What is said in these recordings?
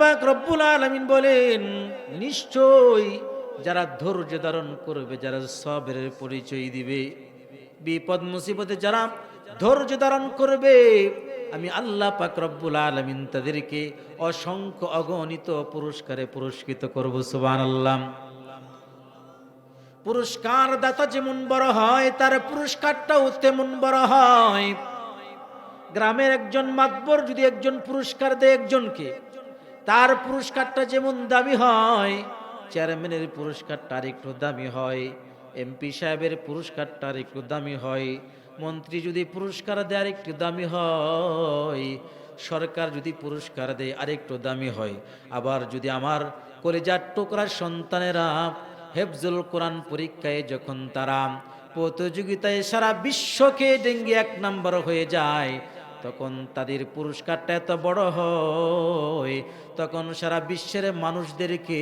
পাক রব্বুল আলামিন বলেন, নিশ্চয় যারা ধৈর্য ধারণ করবে, যারা সবের পরিচয় দিবে বিপদ মুসিবতে যারা ধৈর্য ধারণ করবে। আমি আল্লাহ পাক রব্বুল আলামিন তাদেরকে অসংখ্য অগণিত পুরস্কারে পুরস্কৃত করব, সুবহানাল্লাহ। পুরস্কার দাতা যেমন বড় হয়, তার পুরস্কারটাও তেমন বড় হয়। গ্রামের একজন মাতবর যদি একজন পুরস্কার দেয় একজনকে, তার পুরস্কারটা যেমন দামি হয়, চেয়ারম্যানের পুরস্কারটা আর একটু দামি হয়, এমপি সাহেবের পুরস্কারটা আর একটু দামি হয় মন্ত্রী যদি পুরস্কার দেয় আরেকটু দামি হয়, সরকার যদি পুরস্কার দেয় আরেকটু দামি হয়। আবার যদি আমার কলেজার টুকরার সন্তানেরা হেফজুল কোরআন পরীক্ষায় যখন তারা প্রতিযোগিতায় সারা বিশ্বকে ডেঙ্গি এক নাম্বার হয়ে যায়, তখন তাদের পুরস্কারটা এত বড় হয়, তখন সারা বিশ্বের মানুষদেরকে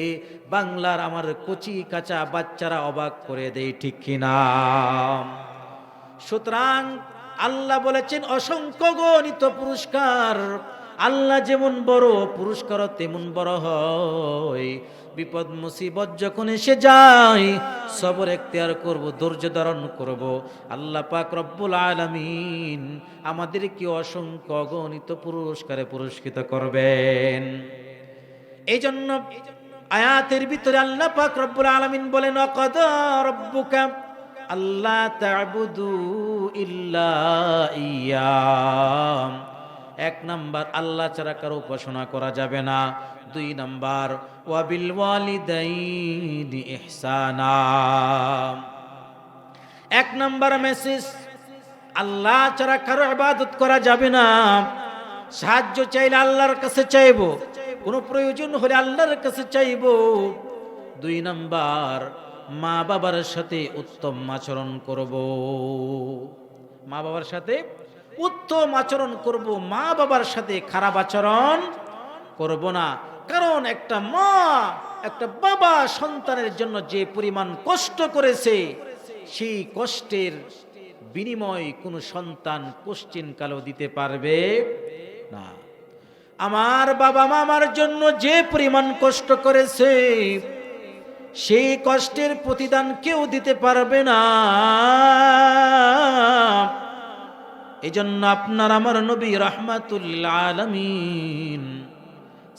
বাংলার আমার কচি কাঁচা বাচ্চারা অবাক করে দেয়, ঠিক কিনা? সুতরাং আল্লাহ বলেছেন, অসংখ্য গণিত পুরস্কার। আল্লাহ যেমন বড় পুরস্কার তেমন বড় হয়। বিপদ, মুসিবত যখন এসে যায়, সবর এখতিয়ার করব, ধৈর্য ধারণ করব। আল্লাহ পাক রব্বুল আলামিন আমাদেরকে অসংখ্য অগণিত পুরস্কারে পুরস্কৃত করবেন। এই জন্য আয়াতের ভিতরে আল্লাহ পাক রব্বুল আলামিন বলেন, অকদ রব্বুকা আল্লাহ তাবুদু ইল্লা ইয়া। এক নাম্বার, আল্লাহ ছাড়া কারও উপাসনা করা যাবে না। দুই নাম্বার ওয়াবিল ওয়ালিদাইনি ইহসানা। এক নাম্বার মেসেজ আল্লাহ ছাড়া কারও ইবাদত করা যাবে না। সাহায্য চাইলে আল্লাহর কাছে চাইব। কোনো প্রয়োজন হলে আল্লাহর কাছে চাইব। দুই নাম্বার মা বাবার সাথে উত্তম আচরণ করব। মা বাবার সাথে উত্তম আচরণ করব, মা বাবার সাথে খারাপ আচরণ করব না। কারণ একটা মা, একটা বাবা সন্তানের জন্য যে পরিমাণ কষ্ট করেছে, সেই কষ্টের বিনিময় কোনো সন্তান কোশ্চিন কালো দিতে পারবে না। আমার বাবা মা আমার জন্য যে পরিমাণ কষ্ট করেছে সেই কষ্টের প্রতিদান কেউ দিতে পারবে না। এই জন্য আপনার আমার নবী রহমাতুল্লাহ আলমিন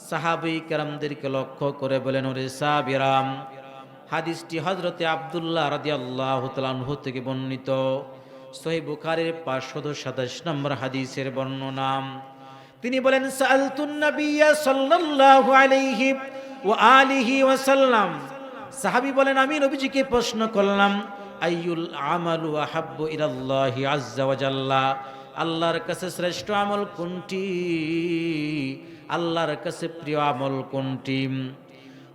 সাহাবি কেরামদেরকে লক্ষ্য করে বলেন, ওরে সাবিরাম হাদিসটি হজরতে আবদুল্লাহ রাদি আল্লাহ থেকে বর্ণিত। সহি বুখারের পাঁচশত সাতাশ নম্বর হাদিসের বর্ণনা। তিনি বলেন সালতুন নবিয়া সাল্লাল্লাহু আলাইহি ওয়া আলিহি ওয়াসাল্লাম সাহাবী বলেন আমি নবীজিকে প্রশ্ন করলাম আইয়ুল আমালু আহাব্বু ইলাল্লাহি আজ্জা ওয়া জাল্লা আল্লাহর কাছে শ্রেষ্ঠ আমল কোনটি আল্লাহর কাছে প্রিয় আমল কোনটি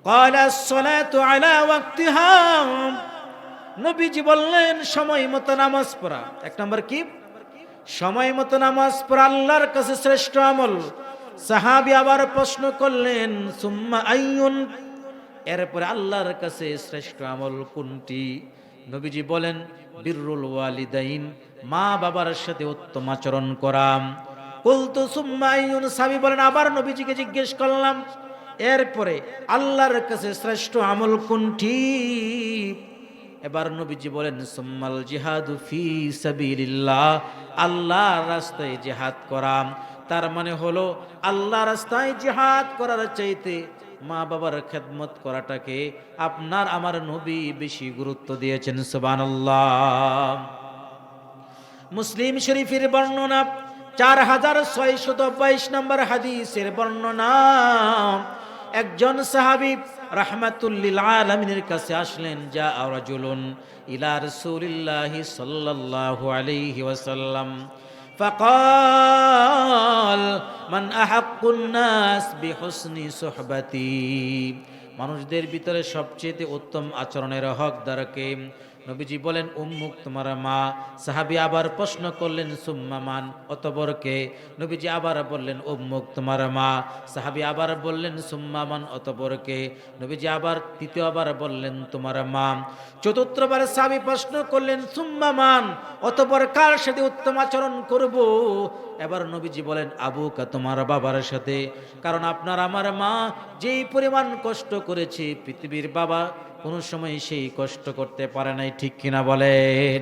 قال الصلاة على وقتها নবীজি বললেন সময় মতো নামাজ পড়া এক নম্বর কি সময় মতো নামাজ পড়া আল্লাহর কাছে শ্রেষ্ঠ আমল সাহাবি আবার প্রশ্ন করলেন সুম্মা আইয়ুন এরপরে আল্লাহর কাছে শ্রেষ্ঠ আমল কোনটি? নবীজি বলেন, বিররুল ওয়ালিদাইন, মা বাবার সাথে উত্তম আচরণ করা। কুলতু সুম্মা আইয়ুন, সাহাবী বলেন, আবার নবীজিকে জিজ্ঞেস করলাম, এরপরে আল্লাহর কাছে শ্রেষ্ঠ আমল কোনটি? এবার নবীজি বলেন, সুম্মাল জিহাদু ফি সাবিলিল্লাহ, আল্লাহর রাস্তায় জিহাদ করা। তার মানে হলো আল্লাহ রাস্তায় জিহাদ করার চাইতে মা বাবার খেদমত করাটাকে আপনার আমার নবী বেশি গুরুত্ব দিয়েছেন সুবহানাল্লাহ মুসলিম শরীফের বর্ণনা চার হাজার ছয়শত বাইশ নম্বর হাদিসের বর্ণনা একজন সাহাবি রাহমাতুল্লিল আলমিনের কাছে আসলেন যা রাজুলুন ইলা রসুলিল্লাহি সাল্লাল্লাহু আলাইহি ওয়াসাল্লাম فقال মান আহাকুন্নাস বিহসনি সোহবাতি। মানুষদের ভিতরে সবচেয়ে উত্তম আচরণের হকদারকে নবীজি বলেন, উম্মুক তোমার মা। সাহাবি আবার প্রশ্ন করলেন সুম্মামান অতবরকে নবীজি আবার বললেন, উম্মুক তোমার মা। সাহাবি আবার বললেন সুম্মামান অতবরকে নবীজি আবার তৃতীয়বার বললেন, তোমার মা। চতুর্থবার সাহাবি প্রশ্ন করলেন সুম্মামান অতপর কার সাথে উত্তম আচরণ করব? এবার নবীজি বলেন, আবুকা তোমার বাবার সাথে। কারণ আপনার আমার মা যেই পরিমাণ কষ্ট করেছে, পৃথিবীর বাবা কোনো সময় সেই কষ্ট করতে পারে নাই ঠিক কিনা বলেন?